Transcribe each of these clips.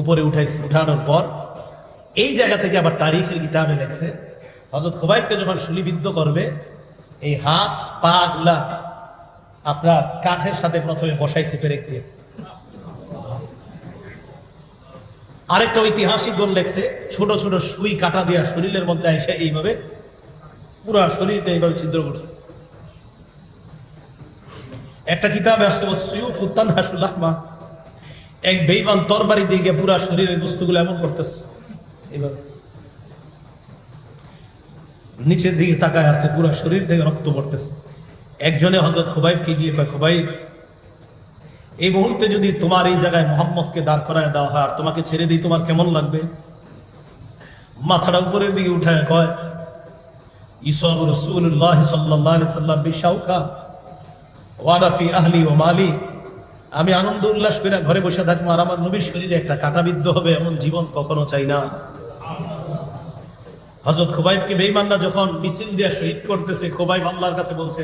উপরে উঠাইছে, উঠানোর পর এই জায়গা থেকে আবার তারিখের কিতাবে লেখছে হজরত খুবাইবকে যখন শুলিবিদ্ধ করবে, এই হাত, পা গুলা আপনার কাঠের সাথে প্রথমে বসাইছে পেরেক আরেকটা ঐতিহাসিক গোল লেখছে, ছোট ছোট সুই কাটা দেওয়া শরীরের মধ্যে এসে এইভাবে, পুরা শরীরটা এইভাবে ছিদ্র করছে। একটা কিতাবে আসছে ও সুয়ুফ উত্তান হাসুল্লাহমা এক বেইমান তরবারি দিয়ে গিয়ে পুরা শরীরের বস্তুগুলো এমন করতেছে। এবার নিচের দিকে তাকায় আছে, পুরা শরীর থেকে রক্ত পড়তেছে। একজনে হজরত খুবাইবকে গিয়ে কয়, খুবাইব, এই মুহূর্তে যদি তোমার এই জায়গায় মোহাম্মদকে দাঁড় করায় দেওয়া হয় আর তোমাকে ছেড়ে দিই, তোমার কেমন লাগবে? মাথাটা উপরের দিকে উঠায় কয়, ইসব রসুল্লাহ সাল্লাহ সাল্লাম বিশাউকা ওয়ারাফি আহলি ও মালি আমি আনন্দ উল্লাস করে ঘরে বসে থাকব আর আমার নবীর শরীরে একটা কাটাবিদ্ধ হবে এমন জীবন কখনো চাই না। হজরত খুবাইবকে বেইমানরা যখন মিছিল দিয়ে শহীদ করতেছে, খোবাইব আল্লাহর কাছে বলছে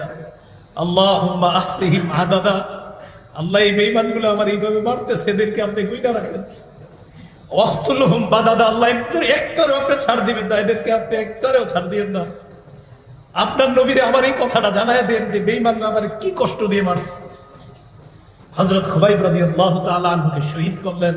আল্লাহ আহসিহিম আদাদা। আল্লাহ এই বেইমানগুলো আমার এইভাবে মারতেছে, এদেরকে আপনি গুইনা রাখেন। ওয়াক্তুলহুম বাদাদা আল্লাহ একটার, একটারও আপনি ছাড় দিবেন না, এদেরকে আপনি একটারেও ছাড় দিবেন না। আপনার নবীরে আমার এই কথাটা জানায় দেন যে বেইমানরা আমার কি কষ্ট দিয়ে মারছে? হজরত খুবাইব রাদিয়াল্লাহু আল্লাহ আনহুকে শহীদ করলেন।